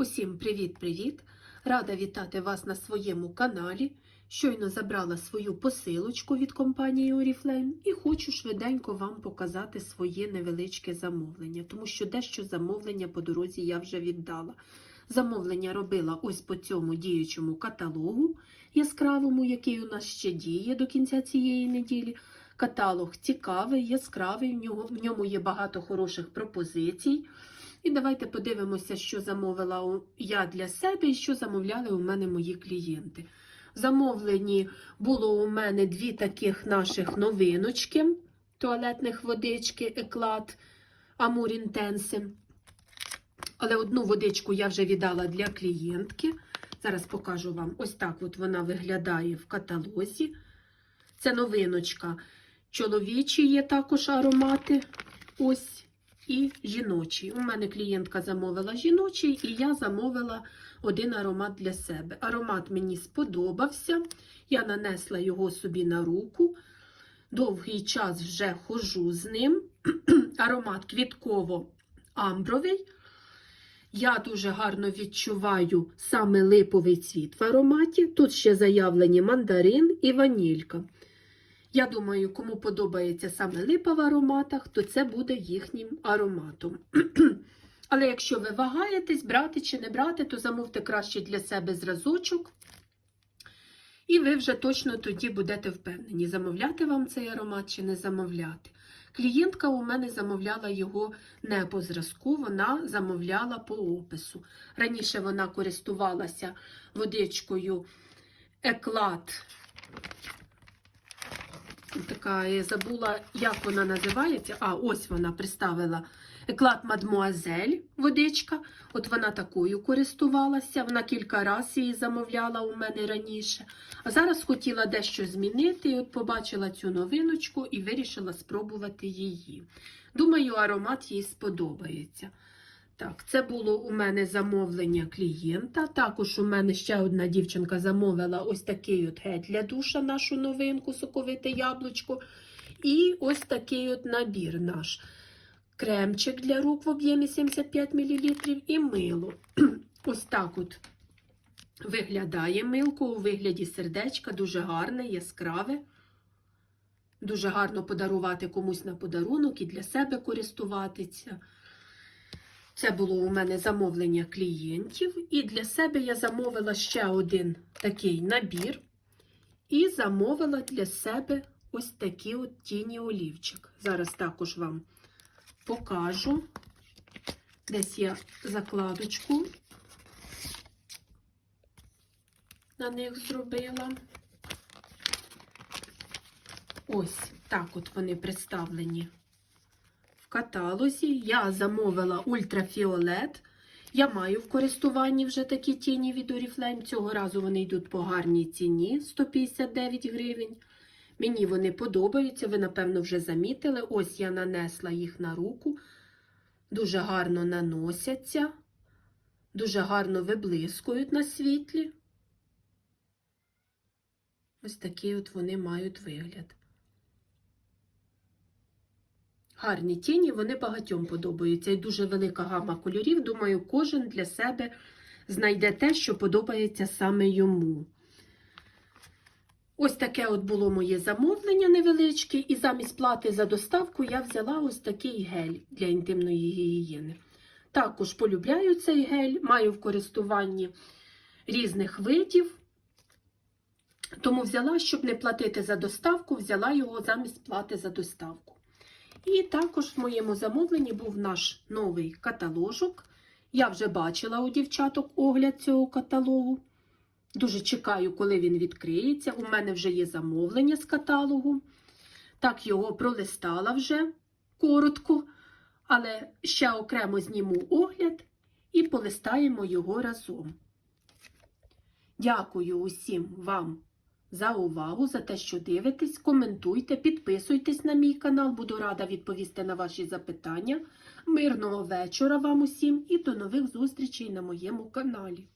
Усім привіт-привіт! Рада вітати вас на своєму каналі. Щойно забрала свою посилочку від компанії Oriflame і хочу швиденько вам показати своє невеличке замовлення, тому що дещо замовлення по дорозі я вже віддала. Замовлення робила ось по цьому діючому каталогу яскравому, який у нас ще діє до кінця цієї неділі. Каталог цікавий, яскравий, в ньому є багато хороших пропозицій. І давайте подивимося, що замовила я для себе і що замовляли у мене мої клієнти. В замовленні було у мене дві таких наших новиночки туалетних водички Еклад Амур Інтенси. Але одну водичку я вже віддала для клієнтки. Зараз покажу вам. Ось так от вона виглядає в каталозі. Це новиночка. Чоловічі є також аромати. Ось і жіночий. У мене клієнтка замовила жіночий, і я замовила один аромат для себе. Аромат мені сподобався. Я нанесла його собі на руку. Довгий час вже хожу з ним. Аромат квітково-амбровий. Я дуже гарно відчуваю саме липовий цвіт в ароматі. Тут ще заявлені мандарин і ванілька. Я думаю, кому подобається саме липа в ароматах, то це буде їхнім ароматом. Але якщо ви вагаєтесь, брати чи не брати, то замовте краще для себе зразочок. І ви вже точно тоді будете впевнені, замовляти вам цей аромат чи не замовляти. Клієнтка у мене замовляла його не по зразку, вона замовляла по опису. Раніше вона користувалася водичкою еклад така, я забула, як вона називається. А, ось вона представила еклад Мадмуазель водичка. От вона такою користувалася. Вона кілька разів її замовляла у мене раніше. А зараз хотіла дещо змінити. І от побачила цю новиночку і вирішила спробувати її. Думаю, аромат їй сподобається. Так, це було у мене замовлення клієнта. Також у мене ще одна дівчинка замовила ось такий от гель для душа, нашу новинку, соковите яблучко. І ось такий от набір наш. Кремчик для рук в об'ємі 75 мл і мило. Ось так от виглядає милко у вигляді сердечка, дуже гарне, яскраве. Дуже гарно подарувати комусь на подарунок і для себе користуватися. Це було у мене замовлення клієнтів, і для себе я замовила ще один такий набір. І замовила для себе ось такий от тіні олівчик. Зараз також вам покажу. Десь я закладочку на них зробила. Ось так от вони представлені каталозі. Я замовила ультрафіолет. Я маю в користуванні вже такі тіні від Oriflame. Цього разу вони йдуть по гарній ціні 159 гривень. Мені вони подобаються, ви, напевно, вже замітили. Ось я нанесла їх на руку. Дуже гарно наносяться, дуже гарно виблискують на світлі. Ось такий от вони мають вигляд. Гарні тіні, вони багатьом подобаються. І дуже велика гама кольорів. Думаю, кожен для себе знайде те, що подобається саме йому. Ось таке от було моє замовлення невеличке, і замість плати за доставку я взяла ось такий гель для інтимної гігієни. Також полюбляю цей гель, маю в користуванні різних видів. Тому взяла, щоб не платити за доставку, взяла його замість плати за доставку. І також в моєму замовленні був наш новий каталожок. Я вже бачила у дівчаток огляд цього каталогу. Дуже чекаю, коли він відкриється. У мене вже є замовлення з каталогу. Так, його пролистала вже коротко, але ще окремо зніму огляд і полистаємо його разом. Дякую усім вам за увагу, за те, що дивитесь. Коментуйте, підписуйтесь на мій канал, буду рада відповісти на ваші запитання. Мирного вечора вам усім і до нових зустрічей на моєму каналі.